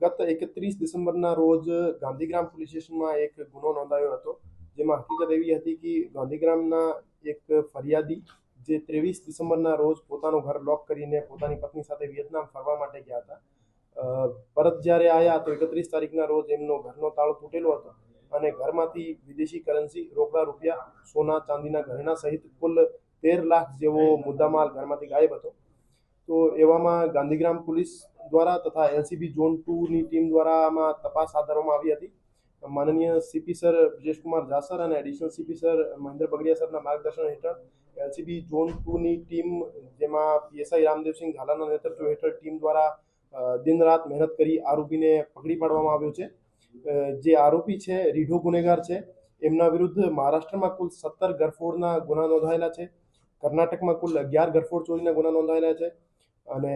ગત એકત્રીસ ડિસેમ્બરના રોજ ગાંધીગ્રામ પોલીસ સ્ટેશનમાં એક ગુનો નોંધાયો હતો, જેમાં હકીકત એવી હતી કે ગાંધીગ્રામના એક ફરિયાદી જે ત્રેવીસ ડિસેમ્બરના રોજ પોતાનું ઘર લોક કરીને પોતાની પત્ની સાથે વિયેતનામ ફરવા માટે ગયા હતા. પરત જ્યારે આવ્યા તો એકત્રીસ તારીખના રોજ એમનો ઘરનો તાળો તૂટેલો હતો અને ઘરમાંથી વિદેશી કરન્સી રોકડા રૂપિયા, સોના, ચાંદીના ઘરેણા સહિત કુલ તેર લાખ જેવો મુદ્દામાલ ઘરમાંથી ગાયબ હતો. તો એવામાં ગાંધીગ્રામ પોલીસ દ્વારા તથા એલસીબી ઝોન ટુની ટીમ દ્વારા આમાં તપાસ હાથ ધરવામાં આવી હતી. માનનીય સીપી સર બ્રિજેશકુમાર જાસર અને additional CP sir Mahendra Bagadia સરના માર્ગદર્શન હેઠળ એલસીબી ઝોન ટુની ટીમ જેમાં પીએસઆઈ રામદેવસિંહ ઝાલાના નેતૃત્વ હેઠળ ટીમ દ્વારા દિન રાત મહેનત કરી આરોપીને પકડી પાડવામાં આવ્યો છે. જે આરોપી છે, રીઢો ગુનેગાર છે. એમના વિરુદ્ધ મહારાષ્ટ્રમાં કુલ સત્તર ગરફોડના ગુના નોંધાયેલા છે. કર્ણાટકમાં કુલ અગિયાર ગરફોડ ચોરીના ગુના નોંધાયેલા છે. અને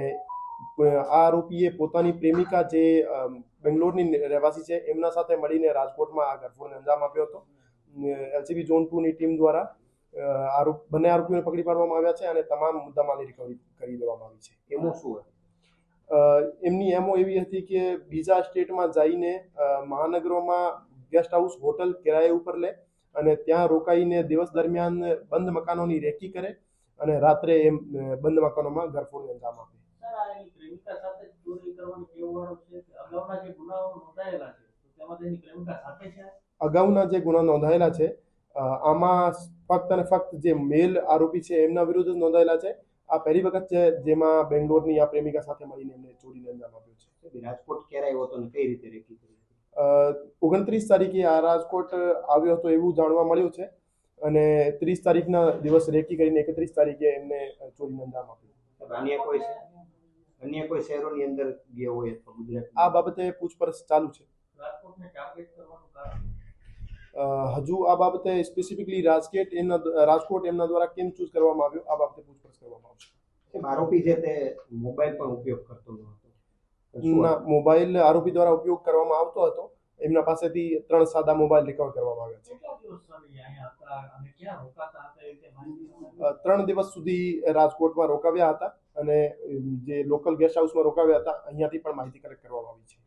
આ આરોપીએ પોતાની પ્રેમિકા જે બેંગ્લોરની રહેવાસી છે એમના સાથે મળીને રાજકોટમાં આ ઘરફોડને અંજામ આપ્યો હતો. એલસીબી ઝોન ટુની ટીમ દ્વારા આરોપ બંને આરોપીઓને પકડી પાડવામાં આવ્યા છે અને તમામ મુદ્દામાલની રિકવરી કરી દેવામાં આવી છે. એમો શું એમની એમો એવી હતી કે બીજા સ્ટેટમાં જઈને મહાનગરોમાં ગેસ્ટ હાઉસ હોટલ કિરાએ ઉપર લે અને ત્યાં રોકાઈને દિવસ દરમિયાન બંધ મકાનોની રેકી કરે અને રાત્રે એમ બંધ મકાનોમાં ઘરફોડને અંજામ આપે. પ્રેમિકા સાથે ચોરી કરવાની ટેવવાળો છે અગાઉના જે ગુનાઓ નોંધાયેલા છે તો તેમાં તેની પ્રેમિકા સાથે છે? અગાઉના જે ગુના નોંધાયેલા છે આમાં ફક્ત અને ફક્ત જે મેલ આરોપી છે એમના વિરુદ્ધ જ નોંધાયેલા છે. આ પહેલી વખત છે જેમાં બેંગ્લોરની આ પ્રેમિકા સાથે મળીને એમને ચોરીને અંજામ આપ્યો છે. રાજકોટ ક્યારે આવ્યો હતો અને કઈ રીતે રેકી ઓગણત્રીસ તારીખે આ રાજકોટ આવ્યો હતો એવું જાણવા મળ્યું છે અને ત્રીસ તારીખના દિવસ રેકી કરીને એકત્રીસ તારીખે એમને ચોરીને અંજામ આપ્યો. રાનિયા કોઈ અન્ય કોઈ શહેરોની અંદર ગયો હોય અથવા ગુજરાત આ બાબતે પૂછપરછ ચાલુ છે. રાજકોટને ટાર્ગેટ કરવાનું કારણ? અ, હજુ આ બાબતે સ્પેસિફિકલી રાજકેટ એમના રાજકોટ એમના દ્વારા કેમ ચૂઝ કરવામાં આવ્યો આ બાબતે પૂછપરછ કરવામાં આવશે. આરોપી છે તે મોબાઈલ પણ ઉપયોગ કરતો ન હતો. મોબાઈલ આરોપી દ્વારા ઉપયોગ કરવામાં આવતો હતો. એમના પાસેથી ત્રણ સાદા મોબાઈલ રિકવર કરવામાં આવ્યા છે. ત્રણ દિવસ સુધી રાજકોટમાં રોકાવ્યા હતા. અને જે લોકલ ગેસ્ટ હાઉસમાં રોકાવ્યા હતા અહીંયાથી પણ માહિતી કલેક્ટ કરવામાં આવી છે.